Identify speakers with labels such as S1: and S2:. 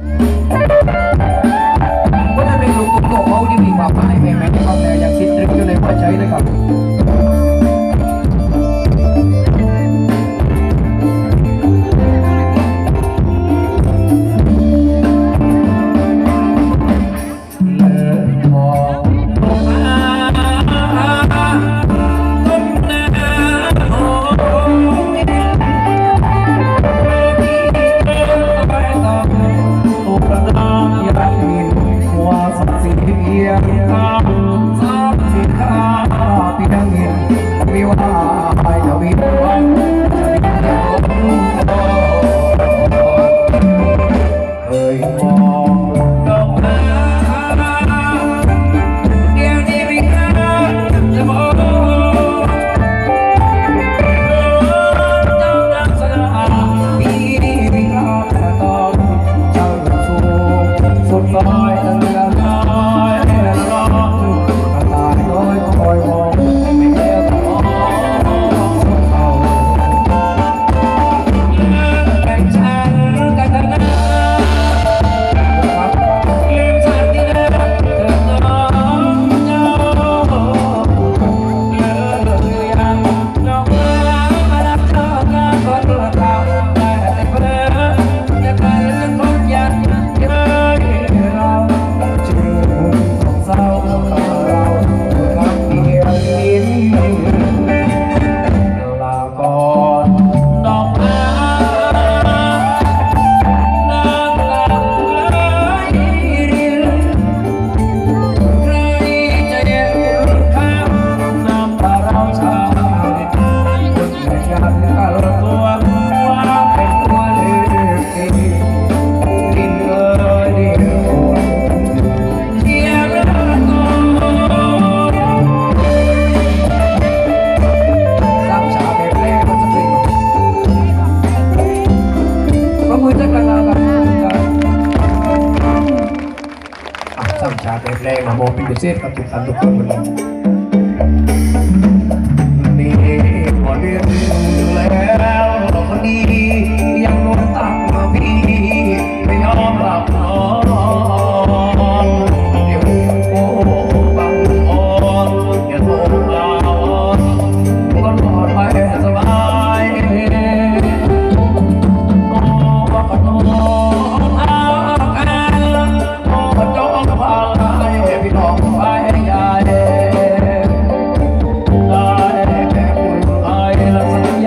S1: Thank you. Thank you. สัมชาติเพลงมาโมเป็นพิเศษกับทุกท่านทุกคนเลย I.